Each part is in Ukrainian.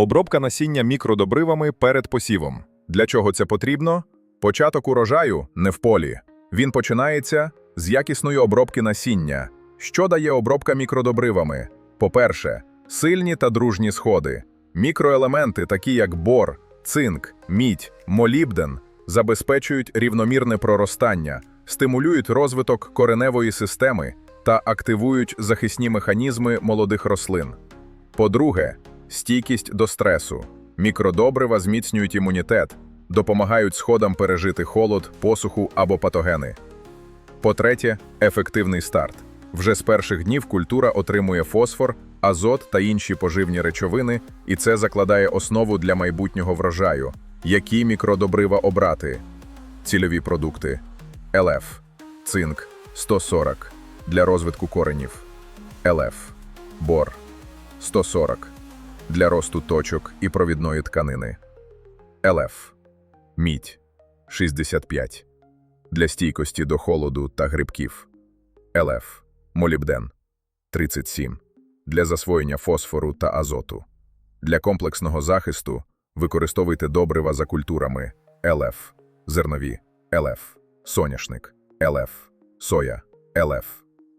Обробка насіння мікродобривами перед посівом. Для чого це потрібно? Початок урожаю не в полі. Він починається з якісної обробки насіння. Що дає обробка мікродобривами? По-перше, сильні та дружні сходи. Мікроелементи, такі як бор, цинк, мідь, молібден, забезпечують рівномірне проростання, стимулюють розвиток кореневої системи та активують захисні механізми молодих рослин. По-друге, стійкість до стресу. Мікродобрива зміцнюють імунітет, допомагають сходам пережити холод, посуху або патогени. По-третє, ефективний старт. Вже з перших днів культура отримує фосфор, азот та інші поживні речовини, і це закладає основу для майбутнього врожаю. Які мікродобрива обрати? Цільові продукти. ЛФ, цинк 140 для розвитку коренів. ЛФ, бор 140 для росту точок і провідної тканини. ЛФ, мідь. 65 для стійкості до холоду та грибків. ЛФ, молібден. 37 для засвоєння фосфору та азоту. Для комплексного захисту використовуйте добрива за культурами ЛФ, зернові, ЛФ, соняшник, ЛФ, соя, ЛФ,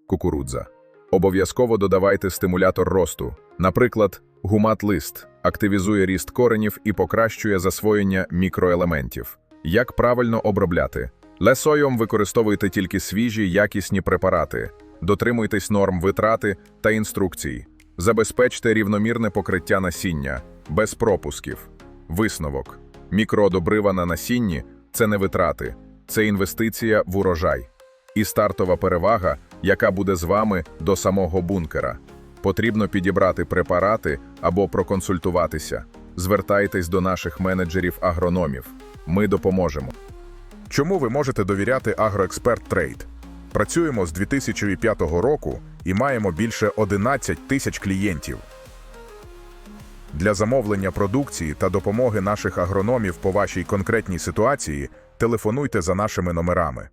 кукурудза. Обов'язково додавайте стимулятор росту, наприклад, гумат-лист активізує ріст коренів і покращує засвоєння мікроелементів. Як правильно обробляти? Лесойом використовуйте тільки свіжі, якісні препарати, дотримуйтесь норм витрати та інструкцій, забезпечте рівномірне покриття насіння, без пропусків. Висновок. Мікроодобрива на насінні – це не витрати, це інвестиція в урожай. І стартова перевага, яка буде з вами до самого бункера. Потрібно підібрати препарати або проконсультуватися. Звертайтесь до наших менеджерів-агрономів. Ми допоможемо. Чому ви можете довіряти Агроексперт Трейд? Працюємо з 2005 року і маємо більше 11 тисяч клієнтів. Для замовлення продукції та допомоги наших агрономів по вашій конкретній ситуації телефонуйте за нашими номерами.